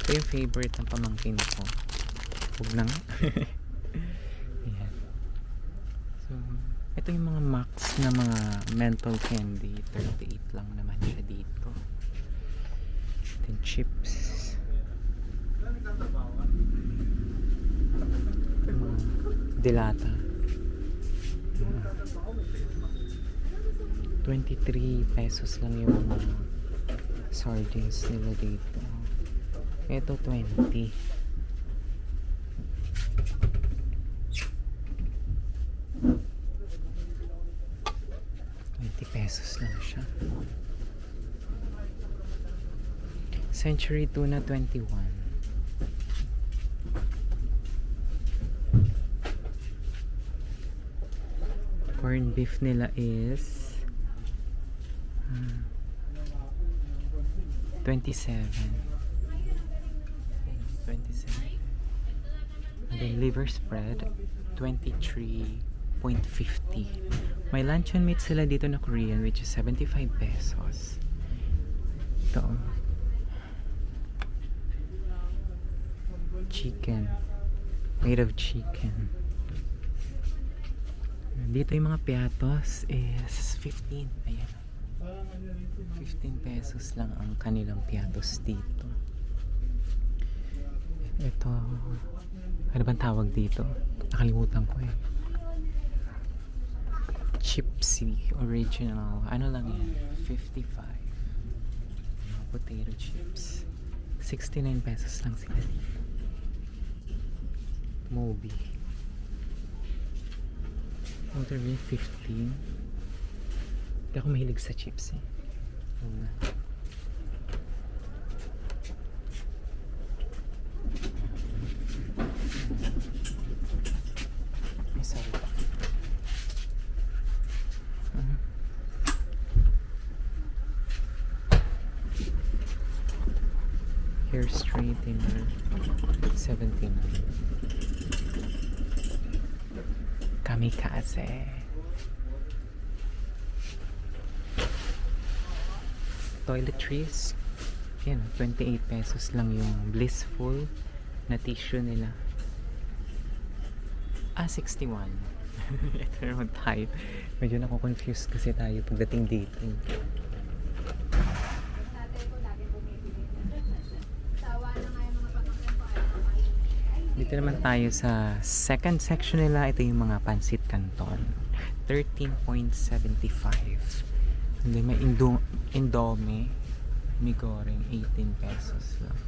Ito yung favorite ng pamangkin ko. Huwag na nga. Ayan. So, ito yung mga max na mga menthol candy. 38 lang naman siya dito. Then chips. Mga dilata. 23 pesos lang yung mga sardines nila dito. Ito 20. Twenty pesos lang siya. Century Tuna 21. Corn beef nila is ah, 27. 27. And then liver spread 23.50. May luncheon meat sila dito na Korean which is 75 pesos. Ito. Chicken. Made of chicken. Dito yung mga piatos is 15. Ayan. 15 pesos lang ang kanilang piatos dito. Ito, ano bang tawag dito? Nakalimutan ko eh. Chipsy original. Ano lang yan? 55. Mga potato chips. 69 pesos lang sila dito. Moby. Ring 15. Hindi ako mahilig sa chips eh. Oo nga. Ay, sorry. Ah. Hair straightener 79 Kamikaze. Toiletries? Yan 28 pesos lang yung blissful na tissue nila. Ah 61 ito naman tayo. Medyo nako-confuse kasi tayo pagdating dito Tatay ko lagi bumibili. Sawa na nga yung mga pamangkin ko. Ayaw makikita. Dito naman tayo sa second section nila. Ito yung mga pansit canton. 13.75. And may indo Indomie. May goreng. 18 pesos lang.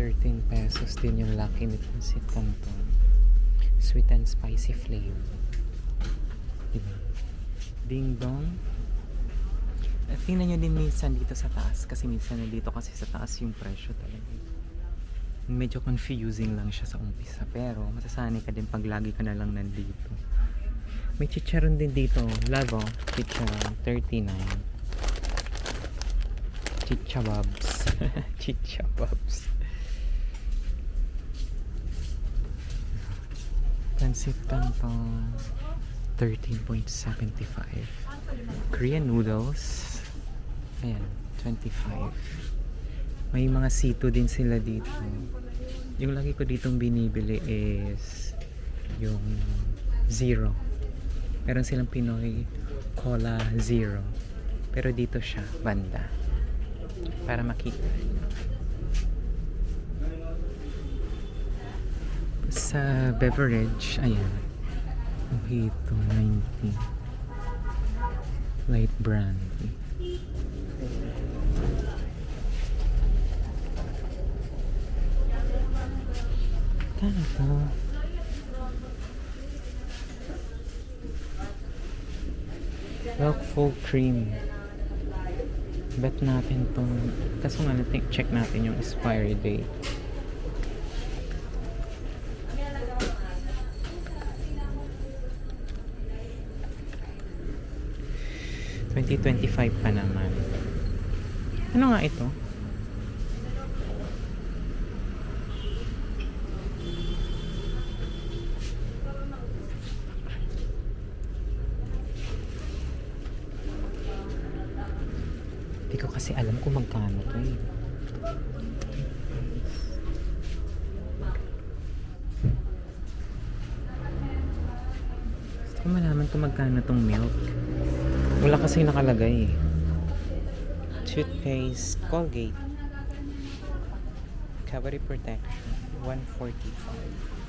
Thirteen pesos din yung Lucky Meat Pansit Canton. Sweet and spicy flavor. Diba? Ding dong. At tingnan nyo din minsan dito sa taas kasi minsan nandito kasi sa taas yung presyo talaga. Medyo confusing lang siya sa umpisa pero masasanay ka din pag lagi ka na lang nandito. May chicharon din dito. Lavo, chicharon, 39. Chichababs. Chichababs. Pansit Canton, 13.75. Korean noodles. Ayan, 25. May mga sito din sila dito. Yung lagi ko ditong binibili is yung zero. Meron silang Pinoy Cola Zero. Pero dito siya, banda. Para makita. Sa beverage, ayan. Mojito, 90 light brandy. Talaga. Milk full cream. Bet natin tong kaso nga natin check natin yung expiry date. Twenty twenty five pa naman. Ano nga ito? Hindi ko kasi alam kung magkano to eh. Gusto ko malaman kung magkano tong milk. Wala kasi nakalagay eh. Toothpaste, Colgate. Cavity protection, 145.